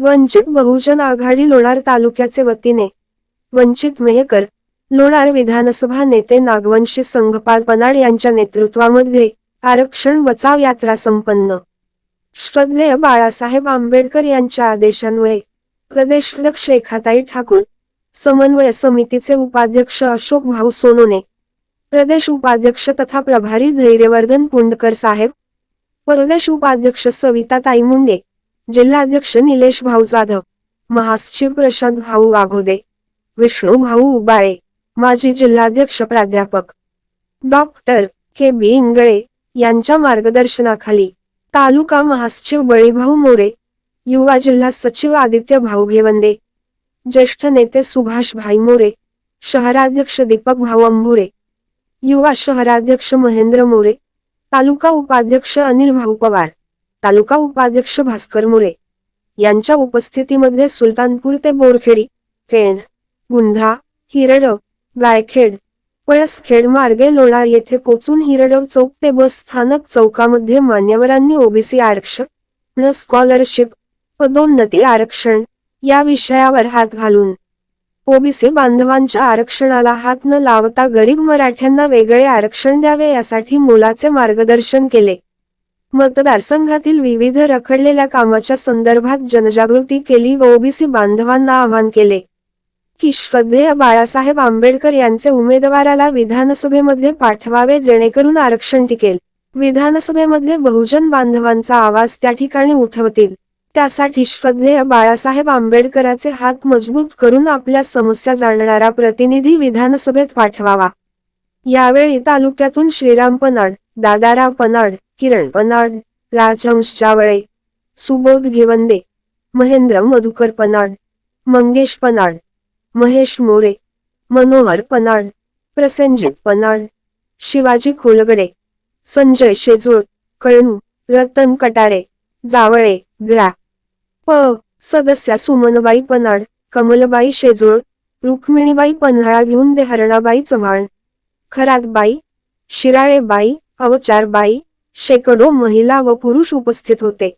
वंचित बहुजन आघाडी लोणार तालुक्याचे वतीने वंचित मेहकर लोणार विधानसभा नेते नागवंशी संघपाल पनाड यांच्या नेतृत्वामध्ये आरक्षण बचाव यात्रा संपन्न. श्रद्धेय बाळासाहेब आंबेडकर यांच्या आदेशान्वये प्रदेशाध्यक्ष शेखाताई ठाकूर समन्वय समितीचे उपाध्यक्ष अशोक भाऊ सोनोने प्रदेश उपाध्यक्ष तथा प्रभारी धैर्यवर्धन पुंडकर साहेब प्रदेश उपाध्यक्ष सविताताई मुंडे जिल्हाध्यक्ष निलेश भाऊ जाधव महासचिव प्रशांत भाऊ वाघोदे विष्णू भाऊ उबाळे माजी जिल्हाध्यक्ष प्राध्यापक डॉक्टर के बी इंगळे यांच्या मार्गदर्शनाखाली तालुका महासचिव बळीभाऊ मोरे युवा जिल्हा सचिव आदित्य भाऊ घेवंदे ज्येष्ठ नेते सुभाष भाई मोरे शहराध्यक्ष दीपक भाऊ अंभुरे युवा शहराध्यक्ष महेंद्र मोरे तालुका उपाध्यक्ष अनिल भाऊ पवार. तालुका उपाध्यक्ष भास्कर मुरे यांच्या उपस्थितीमध्ये सुलतानपूर ते बोरखेडी पेंड गुंधा हिरड गायखेड पळसखेड मार्गे लोणार येथे पोचून हिरड चौक ते बस स्थानक चौकामध्ये मान्यवरांनी ओबीसी आरक्षण स्कॉलरशिप पदोन्नती आरक्षण या विषयावर हात घालून ओबीसी बांधवांच्या आरक्षणाला हात न लावता गरीब मराठ्यांना वेगळे आरक्षण द्यावे यासाठी मोलाचे मार्गदर्शन केले. मतदारसंघातील विविध रखडलेल्या कामाच्या संदर्भात जनजागृती केली व ओबीसी बांधवांना आवाहन केले. की श्रद्धेय बाळासाहेब आंबेडकर यांचे उमेदवाराला विधानसभेमध्ये पाठवावे जेणेकरून आरक्षण टिकेल. विधानसभेमध्ये बहुजन बांधवांचा आवाज त्या ठिकाणी उठवतील. त्यासाठी श्रद्धेय बाळासाहेब आंबेडकरांचे हात मजबूत करून आपल्या समस्या जाणणारा प्रतिनिधी विधानसभेत पाठवावा. यावेळी तालुक्यातून श्रीराम पनाड दादाराव पनाड किरण पनाड राजहंश जावळे सुबोध घेवंदे महेंद्र मधुकर पनाड मंगेश पनाड महेश मोरे मनोहर पनाड प्रसंजित पनाड शिवाजी खोलगडे संजय शेजूळ कळणू रतन कटारे जावळे ग्रा. प. सदस्या सुमनबाई पनाड कमलबाई शेजूळ रुक्मिणीबाई पन्हाळा घेऊन दे हरणाबाई चव्हाण खरातबाई शिराळेबाई अवचारबाई शेकडो महिला व पुरुष उपस्थित होते.